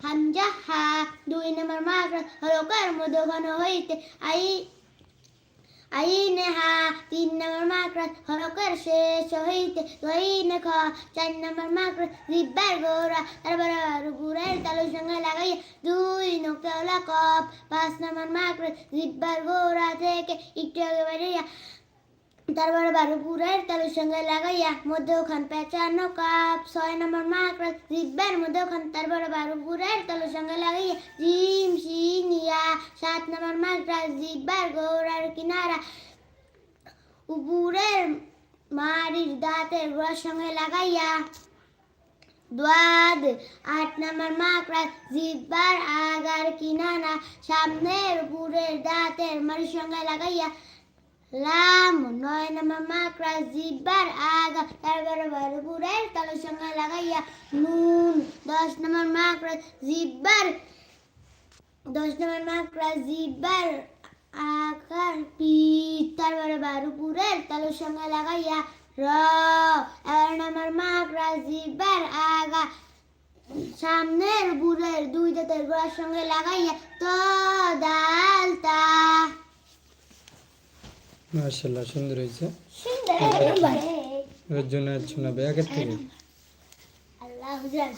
হামজা হা, দুই নম্বর মাকড়াস হলকের মধ্যখান হইতে। আই, আইনে হা, তিন নম্বর মাকড়াস হলকের শেষ হইতে। দইনে খ, চার নম্বর মাকড়াস জিব্বার গোড়া। তারপর গুড়ের তালুর সঙ্গে লাগাইয়া দুই নকলা কপ পাঁচ নম্বর মাকড়াস জিব্বার গোড়া থেকে একটু আগে বাড়িয়া তারপরে বারুপুরের তালুর সঙ্গে লাগাইয়া মধ্যখান পেঁচানো কাপ, ছয় নম্বর মাকড়াস জিব্বার মধ্যখান তারপরে বারুপুরের তালুর সঙ্গে লাগাইয়া জিম ইয়া সাত নম্বর মাকড়াস জিব্বার গোড়ার কিনারা, উপরের মাড়ির দাঁতের গোড়ার সঙ্গে লাগাইয়া দ্বাদ আট নম্বর মাকড়াস জিব্বার আগার কিনারা, সামনের উপরের দাঁতের মাড়ির সঙ্গে লাগাইয়া লাম নয় নম্বর মাকড়া জিব্বার আগা তারপরে বরপুরের তালের সঙ্গে লাগাইয়া নুন দশ নম্বর মাকড়া জিব্বার দশ নম্বর মাকড়া জিব্বার আকার পিঠ তারপরে বারুপুরের তালের সঙ্গে লাগাইয়া র এগারো নম্বর মাকড়া জিব্বার আগা সামনের বুড়ের দুই দাঁতের গোড়ার সঙ্গে লাগাইয়া তো তা মার্শাল্লাহ সুন্দর হয়েছে। এর জন্য শোনাবে আগের থেকে।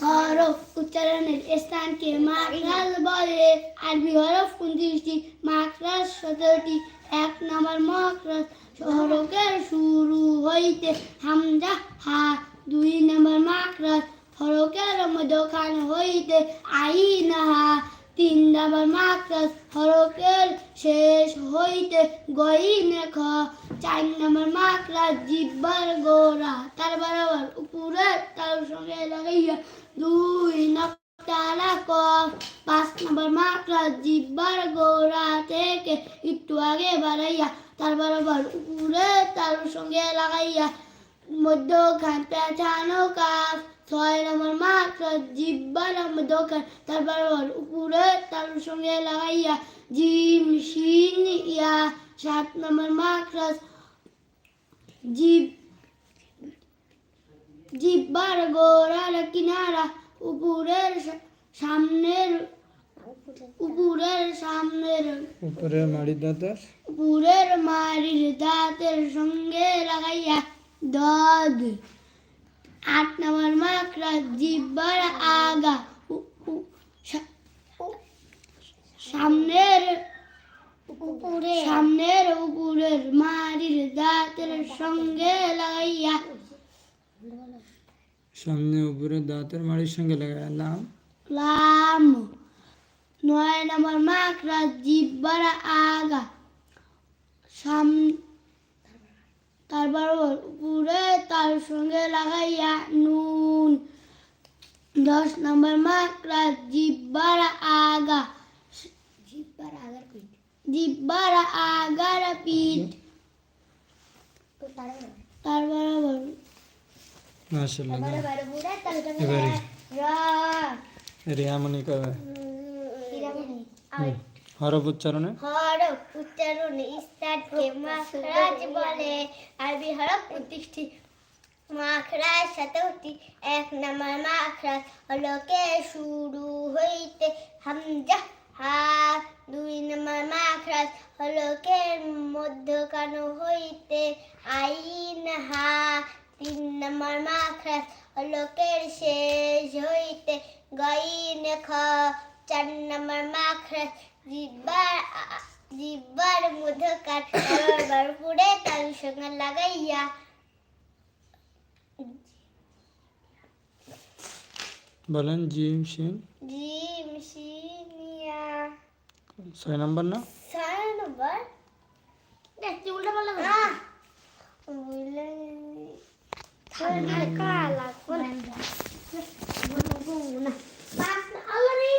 হরফ উচ্চারণের স্থানকে মাখরাজ বলে। আরবি হরফ উনত্রিশটি মাখরাজ সতেরোটি। এক নম্বর মাখরাজ হরফের শুরু হইতে হামজা হা। দুই নম্বর মাখরাজ হরফের মধ্যখান হইতে আইন হা। তিন নম্বর মাখরাজ হরফের শেষ হইতে গইন খ চার নম্বর মাখরাজ জিব্বার গোড়া। তার বরাবর উপরে তার সঙ্গে লাগাইয়া দুই নকটালা কফ পাঁচ নম্বর মাখরাজ জিব্বার গোড়া থেকে একটু আগে বাড়াইয়া তার বরাবর উপরে তার সঙ্গে লাগাইয়া মধ্যখান পেঁচানো কাফ। ছয় নম্বর মাকড়াস জিব্বার মধ্যখান তার বরাবর উপরে তার সঙ্গে লাগাইয়া জিম শিন ইয়া সাত নম্বর মাকড়াস জিব জিব্বার গোড়ার কিনারা উপরের সামনের উপরের সামনের উপরে মাড়ি দাঁতার? পুরের মারির দাঁতের সঙ্গে লাগাইয়া দদ আট নম্বর মাকড়া জিব্বার আগা। সামনের উপরে সামনের উপরের মারির দাঁতের সঙ্গে লাগাইয়া। সামনে উপরে দাঁতের মাড়ির সঙ্গে লাগালাম লাম। নয় নম্বর মাকড়া জিব্বার আগা। সাম তারপর উপরে তার সঙ্গে লাগাইয়া নুন। দশ নম্বর মাকড়া জিব্বার আগা। জিব্বার আগার পিঠ জিব্বার আগার পিঠ। তার বরাবর। মার্শাল্লাহ এবারে এবারে। রা। রিয়ামনি কবে হরফ উচ্চারণে? হরফ উচ্চারণ মাখরাজ বলে। আরবি মাখরাজ এক নম্বর মাখরাজ। হলকে শুরু হইতে হামজা হা দুই নম্বর মাখরাজ। হলকের মধ্যখান হইতে আইন হা তিন নম্বর মাখরাজ। হলকের শেষ হইতে গইন খ চার নম্বর মাখরাজ। জিব্বার মধ্যকার বারবার পুড়ে তার সঙ্গে লাগাইয়া বলেন জিম শিন জিম সিনিয়া। ছয় নম্বর না? ছয় নম্বর? দেখতে উল্টা পাল্লা কালা